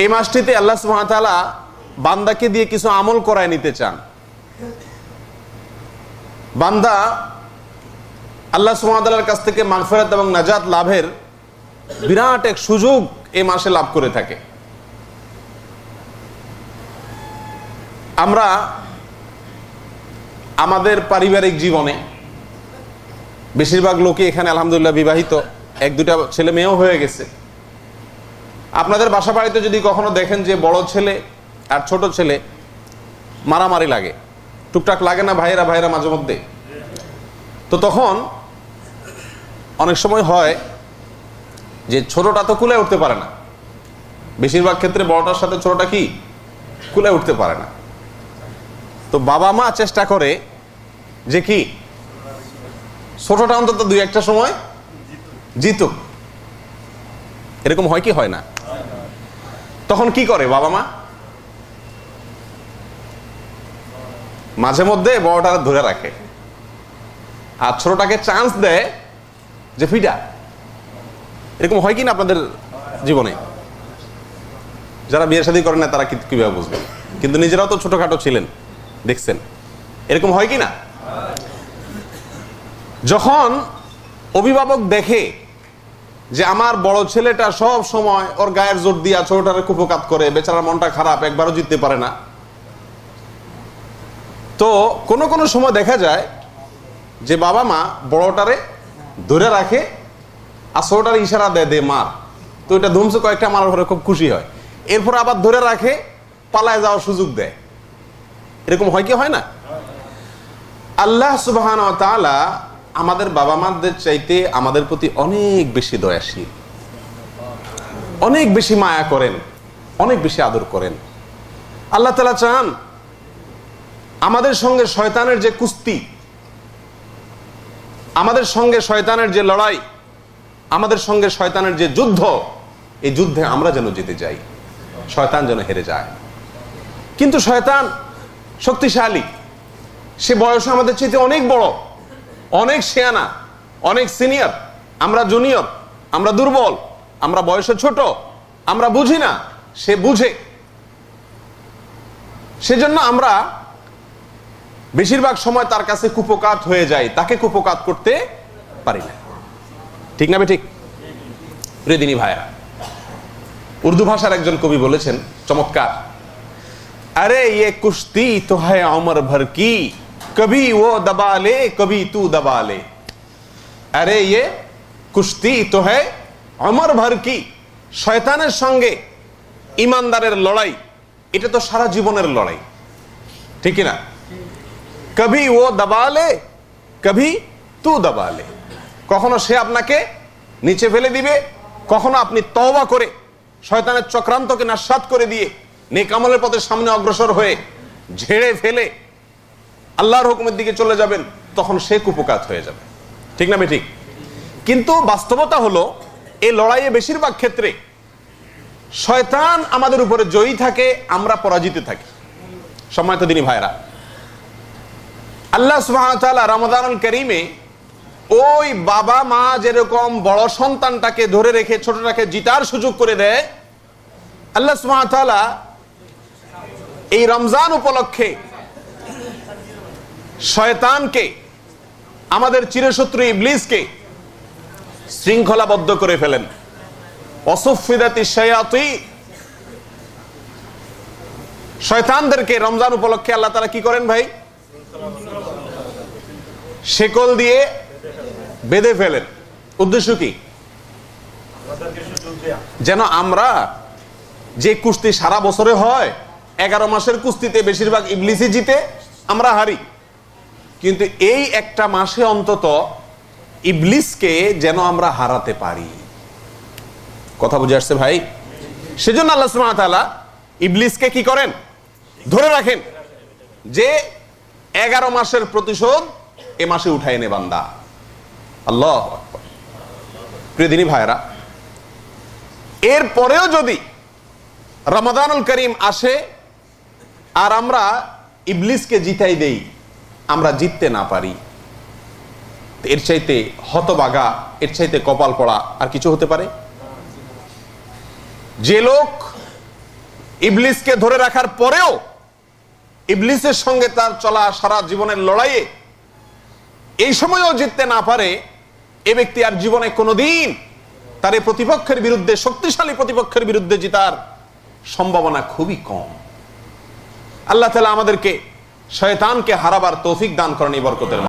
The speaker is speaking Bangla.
এই মাসটিতে আল্লাহ সুহামতালা বান্দাকে দিয়ে কিছু আমল করায় নিতে চান। বান্দা আল্লাহ সুহামতাল্লার কাছ থেকে মাগফেরাত এবং নাজাত লাভের বিরাট এক সুযোগ এই মাসে লাভ করে থাকে। আমরা আমাদের পারিবারিক জীবনে বেশিরভাগ লোকই এখানে আলহামদুলিল্লাহ বিবাহিত, এক দুটা ছেলে মেয়েও হয়ে গেছে। আপনাদের বাসা বাড়িতে যদি কখনো দেখেন যে বড় ছেলে আর ছোট ছেলে মারামারি লাগে, টুকটাক লাগে না ভাইয়েরা ভাইয়েরা মাঝে মধ্যে? তো তখন অনেক সময় হয় যে ছোটটা তো কুলে উঠতে পারে না। বেশিরভাগ ক্ষেত্রে বড়টার সাথে ছোটটা কি? কুলে উঠতে পারে না। তো বাবা মা চেষ্টা করে যে কি? ছোটটা অন্তত দুই একটা সময় জিতুক। এরকম হয় কি হয় না? তখন কি করে বাবা মা? মাঝে মধ্যে বড়টা ধরে রাখে। আর ছোটটাকে চান্স দেয় যে ফিটা এরকম হয় কি না আপনাদের জীবনে? যারা বিয়ে শাদী করেন না, তারা কীভাবে বুঝবেন কিন্তু নিজেরাও তো ছোটখাটো ছিলেন, দেখছেন। এরকম হয় কি না যখন অভিভাবক দেখে যে আমার বড় ছেলেটা সব সময় ওর গায়ের জোর দিয়া ছোটটারে কুপকাত করে, বেচারার মনটা খারাপ, একবারও জিততে পারে না। তো কোনো কোনো সময় দেখা যায় যে বাবা মা বড়টারে ধরে রাখে আর ছোটটার ইশারা দেয়, দে, মার। তো এটা ধুমসে কয়েকটা মারার পরে খুব খুশি হয়। এরপর আবার ধরে রাখে, পালায় যাওয়ার সুযোগ দেয়। এরকম হয় কি হয় না? আল্লাহ তাআলা আমাদের বাবা মাদের চাইতে আমাদের প্রতি অনেক বেশি দয়াশীল। অনেক বেশি মায়া করেন, অনেক বেশি আদর করেন। আল্লাহ তালা চান আমাদের সঙ্গে শয়তানের যে কুস্তি, আমাদের সঙ্গে শয়তানের যে লড়াই, আমাদের সঙ্গে শয়তানের যে যুদ্ধ, এই যুদ্ধে আমরা যেন জিতে যাই, শয়তান যেন হেরে যায়। কিন্তু শয়তান শক্তিশালী, সে বয়সে আমাদের চাইতে অনেক বড়। অনেক সেয়ানা অনেক সিনিয়র, আমরা জুনিয়র, আমরা দুর্বল, আমরা বয়সে ছোট, আমরা বুঝি না, সে বুঝে। সেজন্য আমরা বেশিরভাগ সময় তার কাছে কুপকাত হয়ে যায় তাকে কুপকাত করতে পারি না। ঠিক না ঠিক রেদিনী ভাইয়া উর্দু ভাষার একজন কবি বলেছেন, চমৎকার। আরে ইয়ে কুস্তি তো হায় অমর ভর কি? कभी वो दबा ले कभी तू दबा ले अरे ये কুস্তি তো হ্যায় অমর ভর কি শয়তানের সঙ্গে ইমানদারের লড়াই এটা তো সারা জীবনের লড়াই ঠিক না কবি ও দবালে কবি তু দবালে কখনো সে আপনাকে নিচে ফেলে দিবে কখনো আপনি তওবা করে শয়তানের চক্রান্তকে নাস্বাদ করে দিয়ে নেকামলের পথে সামনে অগ্রসর হয়ে ঝেড়ে ফেলে আল্লাহর হুকুমের দিকে চলে যাবেন, তখন সে কুপকাত হয়ে যাবে। ঠিক না ঠিক কিন্তু বাস্তবতা হলো এই লড়াইয়ে বেশিরভাগ ক্ষেত্রে শয়তান আমাদের উপরে জয়ী থাকে, আমরা পরাজিত থাকি। সম্মানিত দিনী ভাইরা আল্লাহ তাআলা রমাদানুল করিমে ওই বাবা মা যেরকম বড় সন্তানটাকে ধরে রেখে, ছোটটাকে জিতার সুযোগ করে দেয়, আল্লাহ সুবহানাহু এই রমজান উপলক্ষে শয়তানকে, আমাদের চিরশত্রু ইবলিসকে শৃঙ্খলাবদ্ধ করে ফেলেন। অসুফিদাতি শয়াতি, শয়তানদেরকে রমজান উপলক্ষে আল্লাহ তারা কি করেন ভাই? শেকল দিয়ে বেঁধে ফেলেন। উদ্দেশ্য কি? যেন আমরা যে কুস্তি সারা বছরে হয়, এগারো মাসের কুস্তিতে বেশিরভাগ ইবলিসি জিতে, আমরা হারি। কিন্তু এই একটা মাসে অন্তত ইবলিসকে যেন আমরা হারাতে পারি। কথা বুঝে আসছে ভাই? সেজন্য আল্লাহ তাআলা ইবলিসকে কি করেন? ধরে রাখেন যে এগারো মাসের প্রতিশোধ এ মাসে উঠায় নে বান্দা। আল্লাহ আকবার। প্রিয় দিনী ভাইরা এর পরেও যদি রমাদানুল করিম আসে আর আমরা ইবলিসকে জিতাই দেই আমরা জিততে না পারি। এর চাইতে হতবাগা, এর চাইতে কপাল পড়া আর কিছু হতে পারে? যে লোক ইবলিসকে ধরে রাখার পরেও ইবলিসের সঙ্গে তার চলা সারা জীবনের লড়াইয়ে এই সময়ও জিততে না পারে, এ ব্যক্তি আর জীবনে কোনোদিন তার এই প্রতিপক্ষের বিরুদ্ধে, শক্তিশালী প্রতিপক্ষের বিরুদ্ধে জিতার সম্ভাবনা খুবই কম। আল্লাহ তালা আমাদেরকে শয়তানকে হারাবার তৌফিক দান করেন এই বরকতের